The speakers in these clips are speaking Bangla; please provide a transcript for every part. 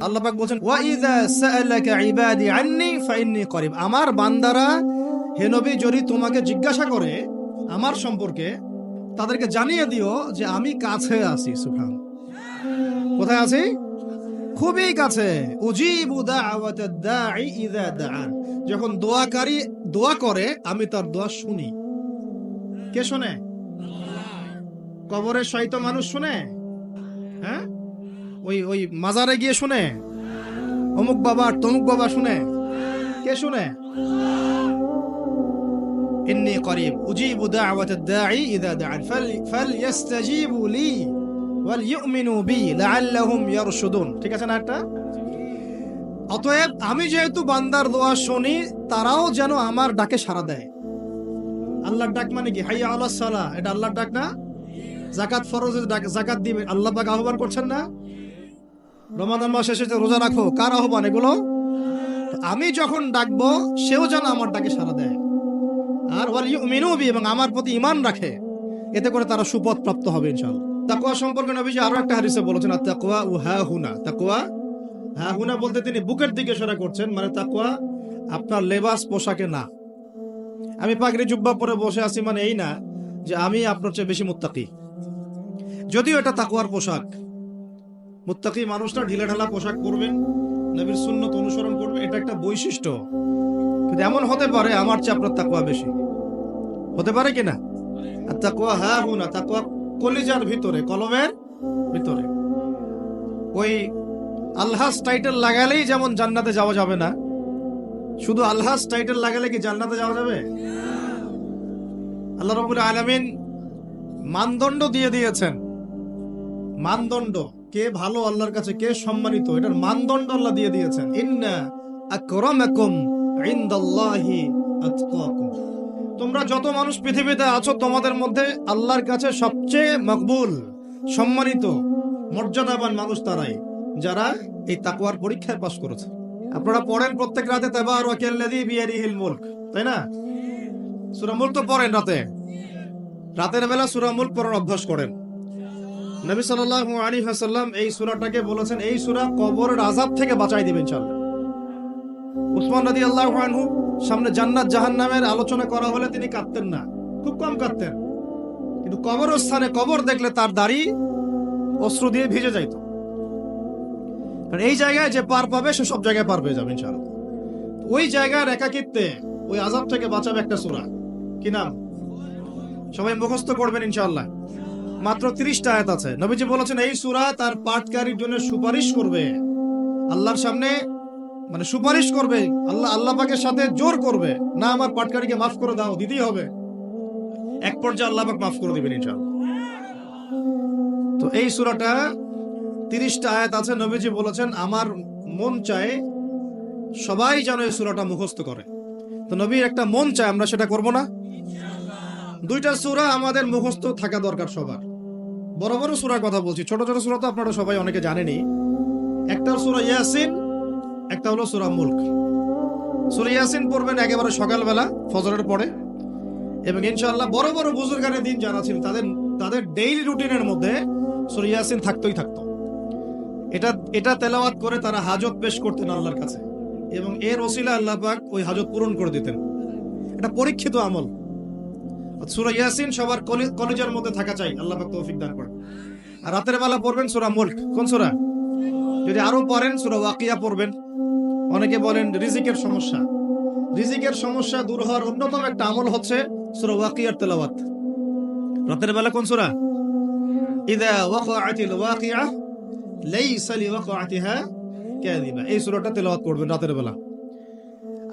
আল্লাহ বলছেন আমার বান্দারা, হে নবী, যদি তোমাকে জিজ্ঞাসা করে আমার সম্পর্কে, তাদেরকে জানিয়ে দিও যে আমি কাছে আছি সুবহান কোথায় আছি? খুবই কাছে। যখন দোয়াকারী দোয়া করে, আমি তার দোয়া শুনি। কে শুনে? কবরের সহিত মানুষ শুনে? ওই ওই মাজারে গিয়ে শুনে? অমুক বাবা তমুক বাবা শুনে? কে শুনে? ইন্নি করিব, উজিবু দাওয়াতাদ দাঈ ইযা দাআন ফাল ফালইস্তাজিবু লি, ওয়াল ইউমিনু বি, লাআল্লাহুম ইয়ারশুদুন। ঠিক আছে না একটা? অতএব আমি যেহেতু বান্দার দোয়া শুনি, তারাও যেন আমার ডাকে সাড়া দেয়। আল্লাহর ডাক মানে কি? হাইয়া আলাহ সালাহ। এটা আল্লাহর ডাক না? জাকাত ফরজের ডাক, জাকাত দিবে। আল্লাহ পাক আহ্বান করছেন না? রমাদান মাস এসেছে রোজা রাখো, কার আহ্বান এগুলো? আমি যখন ডাকবো, সেও যেন আমার ডাকে সাড়া দেয়। আর ওয়াল ইউমিনু বি, এবং আমার প্রতি ঈমান রাখে, এতে করে তারা সুপথ প্রাপ্ত হবে ইনশাআল্লাহ। তাকওয়া সম্পর্কে নবীজি আরও একটা হাদিসে বলেছেন আর তাকওয়া ও হা হুনা। তাকওয়া হা হুনা বলতে তিনি বুকের দিকে ইশারা করছেন মানে তাকওয়া আপনার লেবাস, পোশাকে না। আমি পাগড়ি জুব্বা পরে বসে আছি মানে এই না যে আমি আপনার চেয়ে বেশি মুত্তাকি। যদিও এটা তাকুয়ার পোশাক মুত্তাকি মানুষটা ঢিলা ঢালা পোশাক পরবেন নবীর সুন্নত অনুসরণ করবে, এটা একটা বৈশিষ্ট্য। কিন্তু এমন হতে পারে আমার চেয়ে আপনার তাকুয়া বেশি। হতে পারে কিনা আর তাকুয়া হ্যাঁ হু না তাকুয়া কলিজার ভিতরে, কলমের ভিতরে। ওই আল্লাহ টাইটেল লাগালেই যেমন জান্নাতে যাওয়া যাবে না, শুধু আল্লাহ টাইটেল লাগালে কি জান্নাতে যাওয়া যাবে? আল্লাহ রবুল আলমিন মানদণ্ড দিয়ে দিয়েছেন। মানদণ্ড। কে ভালো আল্লাহর কাছে কে সম্মানিত? এটার মানদণ্ড আল্লাহ দিয়ে দিয়েছেন। ইন্না আকরামাকুম ইনদাল্লাহি আতকাকুম। তোমরা যত মানুষ পৃথিবীতে আছো, তোমাদের মধ্যে আল্লাহর কাছে সবচেয়ে মকবুল, সম্মানিত, মর্যাদাবান মানুষ তারাই, যারা এই তাকওয়ার পরীক্ষায় পাশ করেছে। আপনারা পড়েন প্রত্যেক রাতে তেবার ওয়াকিল্লাযী বিয়াদিহিল মুলক, তাই না? সূরা মুলক তো পড়েন রাতে। রাতের বেলা সূরা মুলক পড়ার অভ্যাস করেন। নবী সাল্লাল্লাহু আলাইহি ওয়াসাল্লাম এই সূরাটাকে বলেছেন, এই সূরা কবরের আযাব থেকে বাঁচাই দিবে ইনশাআল্লাহ। উসমান আনহু সামনে জান্নাত আলোচনা করা হলে তিনি কাঁদতেন না, খুব কম কাঁদতেন। কিন্তু কবরস্থানে কবর দেখলে তার দাড়ি অশ্রু দিয়ে ভিজে যাইত। কারণ এই জায়গায় যে পার পাবে, সে সব জায়গায় পার পেয়ে যাবে ইনশাআল্লাহ। ওই জায়গার একাকিত্বে ওই আজাব থেকে বাঁচাবে একটা সূরা। কি নাম? সবাই মুখস্থ করবেন ইনশাআল্লাহ। মাত্র তিরিশটা আয়াত আছে। নবীজি বলেছেন, এই সুরা তার পাঠকারীর জন্য সুপারিশ করবে। আল্লাহর সামনে মানে সুপারিশ করবে। আল্লাহ আল্লাহ পাকের সাথে জোর করবে। না আমার পাটকারীকে মাফ করে দাও, দিতেই হবে। এক পর্যায়ে আল্লাহ পাক মাফ করে দিবেন ইনশাআল্লাহ। তো এই সুরাটা তিরিশটা আয়াত আছে। নবীজি বলেছেন, আমার মন চায় সবাই যেন এই সুরাটা মুখস্থ করে। তো নবীর একটা মন চায়, আমরা সেটা করব না। দুইটা সূরা আমাদের মুখস্থ থাকা দরকার সবার। বড় বড় সূরার কথা বলছি, ছোট ছোট সূরা তো আপনারা সবাই অনেকে জানেনই। একটা সূরা ইয়াসিন, একটা হলো সূরা মুলক। সূরা ইয়াসিন পড়বেন একেবারে সকালবেলা, ফজরের পরে। এবং ইনশাআল্লাহ বড় বড় বুজুর্গানের দিন যারা ছিল তাদের তাদের ডেইলি রুটিনের মধ্যে সূরা ইয়াসিন থাকতোই থাকতো। এটা এটা তেলাওয়াত করে তারা হাজত পেশ করতেন আল্লাহর কাছে। এবং এর ওসিলা আল্লাহ পাক ওই হাজত পূরণ করে দিতেন। এটা পরীক্ষিত আমল। সূরা ইয়াসিন সবার কলি- কলেজের মধ্যে থাকা চাই। আল্লাহ পাক তৌফিক দান করেন। আর রাতের বেলা পড়বেন সূরা মুলক। কোন সূরা? যদি আরও পড়েন, সূরা ওয়াকিয়া পড়বেন। অনেকে বলেন রিজিকের সমস্যা। রিজিকের সমস্যা দূর হওয়ার অন্যতম একটা আমল হচ্ছে সূরা ওয়াকিয়ার তেলাওয়াত। রাতের বেলা কোন সূরা? ইদা ওয়াকাআতিল ওয়াকিআ লাইসা লিওয়াকাআতিহা কাযিবা। এই সূরাটা তেলাওয়াত করবেন রাতের বেলা।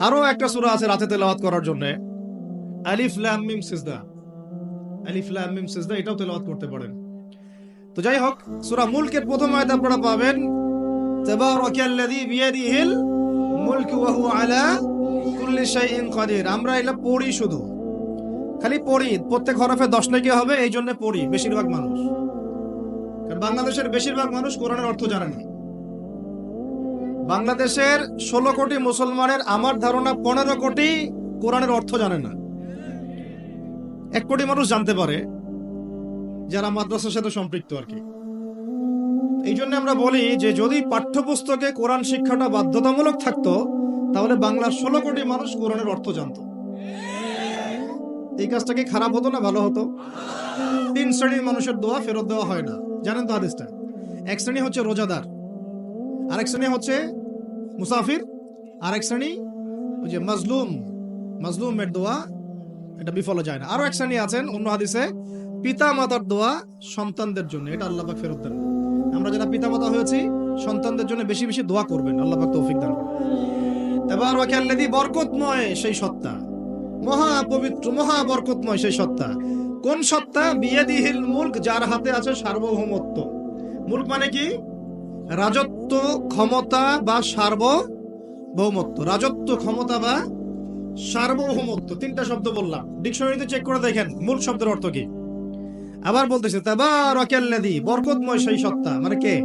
আরও একটা সূরা আছে রাতে তেলাওয়াত করার জন্য। আলিফ, লাম, মিম, সিজদা। আলিফ, লাম, মিম, সিজদা, এটাও তেলাওয়াত করতে পারেন। তো যাই হোক, সূরা মুলকের প্রথম আয়াত আপনারা পাবেন, তাবারাকাল্লাযী বিয়াদিহিল মুলকু ওয়া হুয়া আলা কুল্লি শাইইন কাদির। আমরা এটা পড়ি শুধু। খালি পড়ি, প্রত্যেক হরফে দশ নাকি হবে, এই জন্য পড়ি, বেশিরভাগ মানুষ। কারণ বাংলাদেশের বেশিরভাগ মানুষ কোরআনের অর্থ জানে না। বাংলাদেশের ষোলো কোটি মুসলমানের, আমার ধারণা পনেরো কোটি কোরআনের অর্থ জানে না। এক কোটি মানুষ জানতে পারে যারা মাদ্রাসার সাথে সম্পৃক্ত আর কি। এই জন্য আমরা বলি যে যদি পাঠ্যপুস্তকে কোরআন শিক্ষাটা বাধ্যতামূলক থাকতো, তাহলে বাংলার ষোলো কোটি মানুষ কোরআনের অর্থ জানতো। এই কাজটা কি খারাপ হতো না ভালো হতো? তিন শ্রেণির মানুষের দোয়া ফেরত দেওয়া হয় না। জানেন তো হাদিসটা? এক শ্রেণি হচ্ছে রোজাদার, আরেক শ্রেণি হচ্ছে মুসাফির, আরেক শ্রেণি ওই যে মাজলুম, মাজলুমের দোয়া এটা বিফলে যায় না। আরও এক শ্রেণি আছেন, অন্য হাদিসে পিতা মাতার দোয়া সন্তানদের জন্য। এটা আল্লাহ পাক ফেরত দেন। আমরা যারা পিতা মাতা হয়েছি, সন্তানদের জন্য বেশি বেশি দোয়া করবেন। আল্লাহ পাক তৌফিক দান এবার ওয়াকাল্লাদি বরকতময় সেই সত্তা। মহা পবিত্র, মহা বরকতময় সেই সত্তা। কোন সত্তা? বিয়াদিহিল মুলক, যার হাতে আছে সার্বভৌমত্ব। মুলক মানে কি? রাজত্ব ক্ষমতা বা সার্বভৌমত্ব। রাজত্ব ক্ষমতা বা সার্বভৌমত্ব, তিনটা শব্দ বললাম। ডিকশনারিতে চেক করে দেখেন, মূল শব্দের অর্থ কি? আবার বলতেছে, তাবারাকাল্লাযী, বরকতময় সেই সত্তা। মানে কে?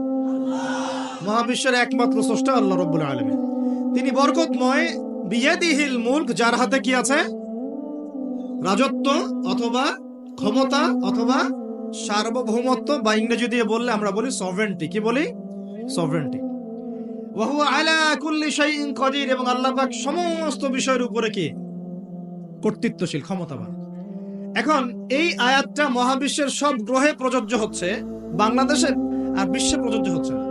মহাবিশ্বের একমাত্র স্রষ্টা আল্লাহ রাব্বুল আলামিন। তিনি বরকতময় বিয়াদিহিল মুলক, যার হাতে কি আছে? রাজত্ব অথবা ক্ষমতা অথবা সার্বভৌমত্ব, বা ইংরেজি দিয়ে বললে আমরা বলি সভরেন্টি কি বলি? সভরেন্টি এবং আল্লাহ সমস্ত বিষয়ের উপরে কি? কর্তৃত্বশীল, ক্ষমতাবান। এখন এই আয়াতটা মহাবিশ্বের সব গ্রহে প্রযোজ্য হচ্ছে বাংলাদেশে আর বিশ্বে প্রযোজ্য হচ্ছে না।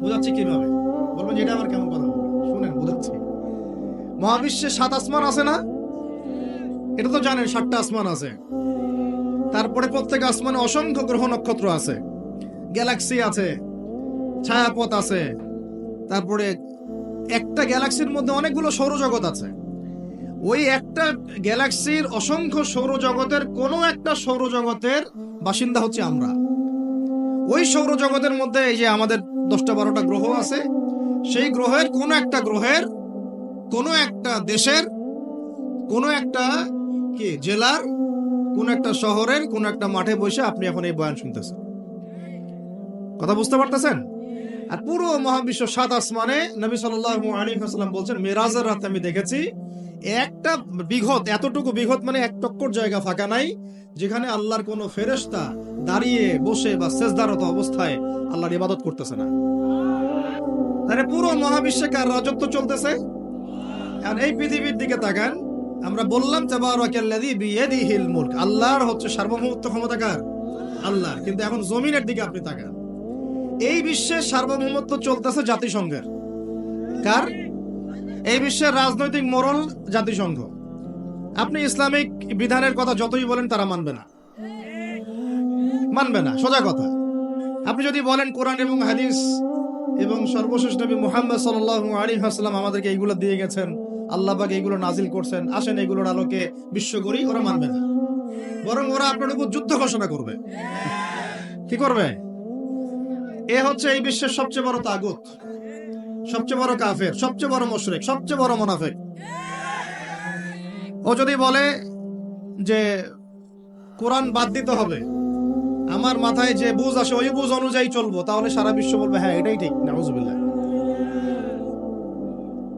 বোঝাচ্ছি কীভাবে? বলবেন যে এটা আবার কেমন কথা শুনেন, বোঝাচ্ছি। মহাবিশ্বে সাত আসমান আছে না? এটা তো জানেন, সাতটা আসমান আছে। তারপরে প্রত্যেক আসমানে অসংখ্য গ্রহ নক্ষত্র আছে। গ্যালাক্সি আছে, ছায়াপথ আছে তারপরে একটা গ্যালাক্সির মধ্যে অনেকগুলো সৌরজগৎ আছে। ওই একটা গ্যালাক্সির অসংখ্য সৌরজগতের কোনো একটা সৌরজগতের বাসিন্দা হচ্ছে আমরা। ওই সৌরজগতের মধ্যে এই যে আমাদের দশটা বারোটা গ্রহ আছে, সেই গ্রহের কোনো একটা গ্রহের, কোনো একটা দেশের, কোনো একটা কি জেলার, কোন একটা শহরের, কোন একটা মাঠে বসে আপনি এখন এই বয়ান শুনতেছেন। কথা বুঝতে পারতেছেন? আর পুরো মহাবিশ্ব সাত আসমানে নবী ওয়াসাল্লাম বলছেন, মেরাজের রাতে আমি দেখেছি, একটা বিঘত, এতটুকু বিঘত মানে এক টক্কর জায়গা ফাঁকা নাই, যেখানে আল্লাহর কোন ফেরেশতা দাঁড়িয়ে বসে বা সেজদারত অবস্থায় আল্লাহর ইবাদত করতেছে না। তাহলে পুরো মহাবিশ্বে কার রাজত্ব চলতেছে? আর এই পৃথিবীর দিকে তাকান, আমরা বললাম আল্লাহর হচ্ছে সার্বভৌমত্ব ক্ষমতা কার? আল্লাহর। কিন্তু এখন জমিনের দিকে আপনি তাকান। এই বিশ্বের সার্বভৌমত্ব চলতেছে জাতিসংঘের। কার? এই বিশ্বের রাজনৈতিক মোরল জাতিসংঘ। আপনি ইসলামিক বিধানের কথা যতই বলেন তারা মানবে না। মানবে না, সোজা কথা। আপনি যদি বলেন কোরআন এবং হাদিস এবং সর্বশেষ নবী মুহাম্মদ সাল্লাল্লাহু আলাইহি ওয়াসাল্লাম আমাদেরকে এইগুলো দিয়ে গেছেন, আল্লাহ পাক এইগুলো নাজিল করছেন, আসেন এগুলোর আলোকে বিশ্ব করি ওরা মানবে না। বরং ওরা আপনার উপর যুদ্ধ ঘোষণা করবে। কি করবে? এ হচ্ছে এই বিশ্বের সবচেয়ে বড় তাগুত, সবচেয়ে বড় কাফের, সবচেয়ে বড় মুশরিক, সবচেয়ে বড় মুনাফিক। ও যদি বলে যে কোরআন বাদ দিতে হবে, আমার মাথায় যে বুঝ আসে, ওই বুঝ অনুযায়ী চলবো, তাহলে সারা বিশ্ব বলবে হ্যাঁ এটাই ঠিক, নাউজুবিল্লাহ।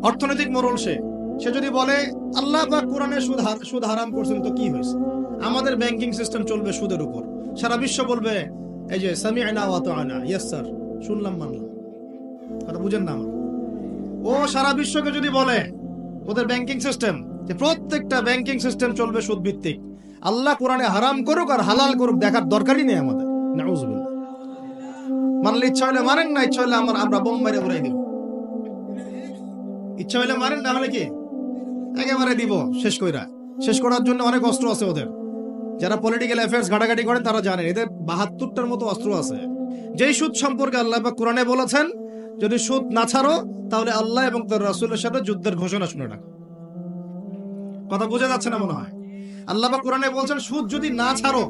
অর্থনৈতিক মোরল সে। সে যদি বলে, আল্লাহ বা কোরআনে সুদ সুদ হারাম করছেন, তো কি হয়েছে? আমাদের ব্যাংকিং সিস্টেম চলবে সুদের উপর। সারা বিশ্ব বলবে এই যে সামি শুনলাম, মানলাম। কথা বুঝেন না আমার। ও সারা বিশ্বকে যদি বলে, ওদের ব্যাংকিং সিস্টেম, যে প্রত্যেকটা ব্যাংকিং সিস্টেম চলবে সুদ আল্লাহ কোরআনে হারাম করুক আর হালাল করুক দেখার দরকারই নেই আমাদের। নাউজুবিল্লাহ। মানলে ইচ্ছা হলে মারেন, না ইচ্ছা হলে আমার, আমরা বোম মেরে উড়াই দিব। ইচ্ছা হলে মারেন, না হলে কি? একেবারে দিব, শেষ কইরা। শেষ করার জন্য অনেক অস্ত্র আছে ওদের। যারা পলিটিক্যাল অ্যাফেয়ার্স ঘাটাঘাটি করেন, তারা জানেন, এদের বাহাত্তরটার মতো অস্ত্র আছে। যেই সুদ সম্পর্কে আল্লাহ পাক কোরআনে বলেছেন, যদি সুদ না ছাড়ো, তাহলে আল্লাহ এবং তার রাসুলের সাথে যুদ্ধের ঘোষণা শুনে রাখো। কথা বোঝা যাচ্ছে না মনে হয়? আল্লাহ পাক কোরআনে বলছেন, সুদ যদি না ছাড়ো,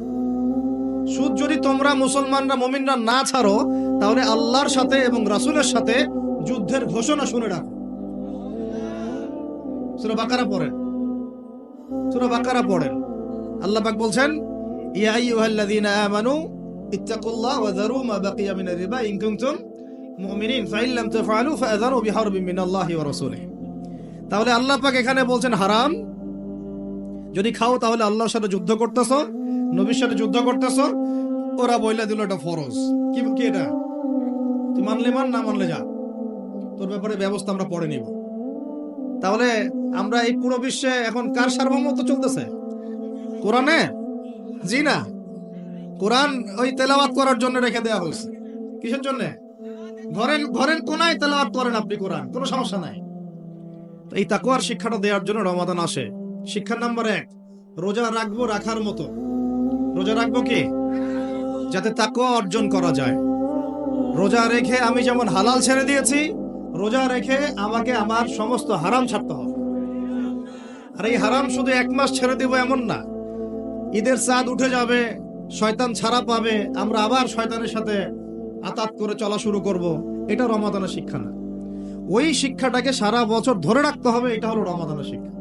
সুদ যদি তোমরা মুসলমানরা, মমিনরা না ছাড়ো, তাহলে আল্লাহর সাথে এবং রাসূলের সাথে যুদ্ধের ঘোষণা শুনে রাখো। সূরা বাকারা পড়েন। সূরা বাকারা পড়েন। আল্লাহ পাক বলছেন, ইয়া তাহলে আল্লাহ এখানে বলছেন, হারাম। যদি খাও তাহলে আল্লাহর সাথে যুদ্ধ করতেছ, নবীর সাথে যুদ্ধ করতেছ, ওরা বইলা দিল এটা ফরজ। কি কি এটা? তুই মানলে মান, না মানলে যা। তোর ব্যাপারে ব্যবস্থা আমরা পরে নিব। তাহলে আমরা এই পুরো বিশ্বে এখন কার সার্বভৌমত্ব চলতেছে? কোরআনে? জি না। কোরআন ওই তেলাওয়াত করার জন্য রেখে দেওয়া হয়েছে। কিসের জন্য? ঘরের ঘরের কোনায় তেলাওয়াত করেন আপনি কোরআন, কোনো সমস্যা নাই। এই তাকুয়ার শিক্ষাটা দেওয়ার জন্য রমাদান আসে। শিক্ষা নাম্বার এক, রোজা রাখব রাখার মতো। রোজা রাখব কি? যাতে তাকুয়া অর্জন করা যায়। রোজা রেখে আমি যেমন হালাল ছেড়ে দিয়েছি, রোজা রেখে আমাকে আমার সমস্ত হারাম ছাড়তে হবে। আর এই হারাম শুধু এক মাস ছেড়ে দিব এমন না। ঈদের চাঁদ উঠে যাবে, শয়তান ছাড়া পাবে। আমরা আবার শয়তানের সাথে আতাত করে চলা শুরু করব। এটা রমাদানের শিক্ষা না। ওই শিক্ষাটাকে সারা বছর ধরে রাখতে হবে, এটা হলো রমাদানের শিক্ষা।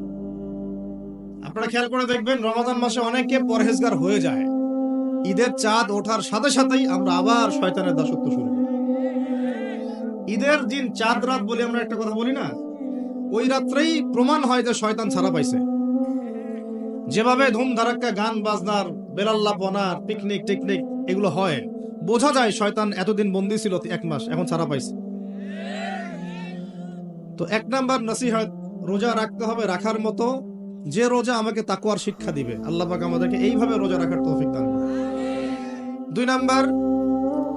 আপনারা খেয়াল করে দেখবেন, রমাদান মাসে অনেকে পরহেজগার হয়ে যায়। ঈদের চাঁদ ওঠার সাথে সাথেই আমরা আবার শয়তানের দাসত্ব শুরু করি। ঈদের দিন চাঁদ রাত বলে আমরা একটা কথা বলি না? ওই রাত্রেই প্রমাণ হয় যে শয়তান ছাড়া পাইছে। যেভাবে ধুম ধারাক্কা গান, বাজনার বেলাল্লাপনার পিকনিক টিকনিক এগুলো হয়, বোঝা যায় শয়তান এতদিন বন্দি ছিল এক মাস, এখন ছাড়া পাইছে। তো এক নাম্বার নসিহত, রোজা রাখতে হবে রাখার মতো, যে রোজা আমাকে তাকুয়ার শিক্ষা দিবে। আল্লাহ পাক আমাদেরকে এইভাবে রোজা রাখার তৌফিক দান। দুই নাম্বার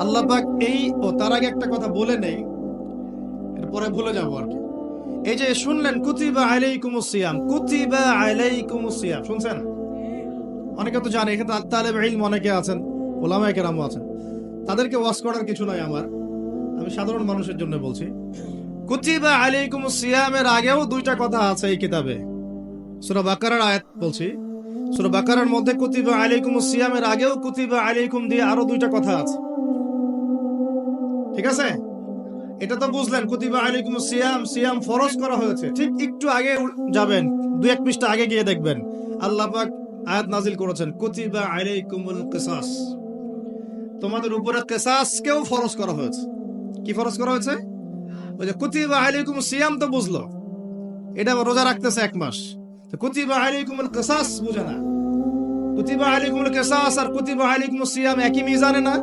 আল্লাহ পাক এই ও তার আগে একটা কথা বলে নেই, এরপরে ভুলে যাব আর কি। এই যে শুনলেন, কুতিবা আলাইকুমুস সিয়াম, কুতিবা আলাইকুমুস সিয়াম। শুনছেন? অনেকে তো জানে, এখানে তালেব ইলম অনেকে আছেন, ওলামায়ে কেরামও আছেন। তাদেরকে ওয়াজ করার কিছু নাই আমার। আমি সাধারণ মানুষের জন্য বলছি, কুতিবা আলাইকুমুস সিয়ামের আগেও দুইটা কথা আছে এই কিতাবে। সূরা বাকারার আয়াত বলছি, সূরা বাকারার মধ্যে কুতিবা আলাইকুমুস সিয়ামের আগেও কুতিবা আলাইকুম দিয়ে আরও দুইটা কথা আছে। ঠিক আছে? এটা তো বুঝলেন, কুতিবা আলাইকুম সিয়াম সিয়াম ফরজ করা হয়েছে। ঠিক একটু আগে যাবেন, দু এক পৃষ্ঠা আগে গিয়ে দেখবেন। আল্লাহ পাক আয়াত নাজিল করেছেন, কুতিবা আলাইকুমুল কিসাস। তোমাদের উপরে কেসাসকেও ফরজ করা হয়েছে। কি ফরজ করা হয়েছে? ওই যে কুতিবা আলাইকুম সিয়াম তো বুঝলো। এটা রোজা রাখতেছে এক মাস। কুতিবা আলাইকুমুল কিসাস বুঝে না। কুতিবা আলাইকুমুল কিসাস আর কুতিবা আলাইকুম সিয়াম একই মিজানে না?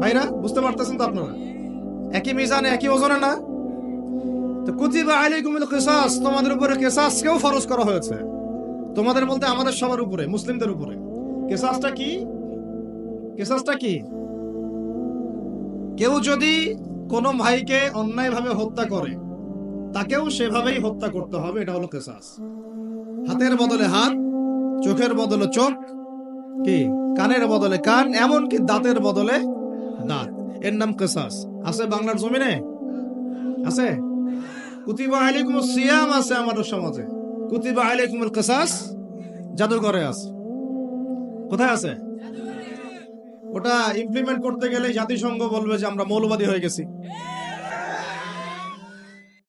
ভাইরা, বুঝতে পারতেছেন তো আপনারা? একই মিজানে একই ওজনে না? তো কুতিবা আলাইকুমুল কিসাস, তোমাদের উপরে কিসাসকেও ফরজ করা হয়েছে। তোমাদের বলতে আমাদের সবার উপরে, মুসলিমদের উপরে। কিসাসটা কি? কিসাসটা কি? কেউ যদি কোনো ভাইকে অন্যায়ভাবে হত্যা করে, তাকেও সেভাবেই হত্যা করতে হবে, এটা হলো কেসাস। হাতের বদলে হাত, চোখের বদলে চোখ, কি? কানের বদলে কান, এমনকি দাঁতের বদলে দাঁত। এর নাম কেসাস আছে বাংলার জমিনে? আছে? কুতিবা আলাইকুম সিয়াম আছে আমাদের সমাজে। কুতিবা আলাইকুম কেসাস জাদুঘরে আছে। কোথায় আছে? ওটা ইমপ্লিমেন্ট করতে গেলে জাতিসংঘ বলবে যে আমরা মৌলবাদী হয়ে গেছি।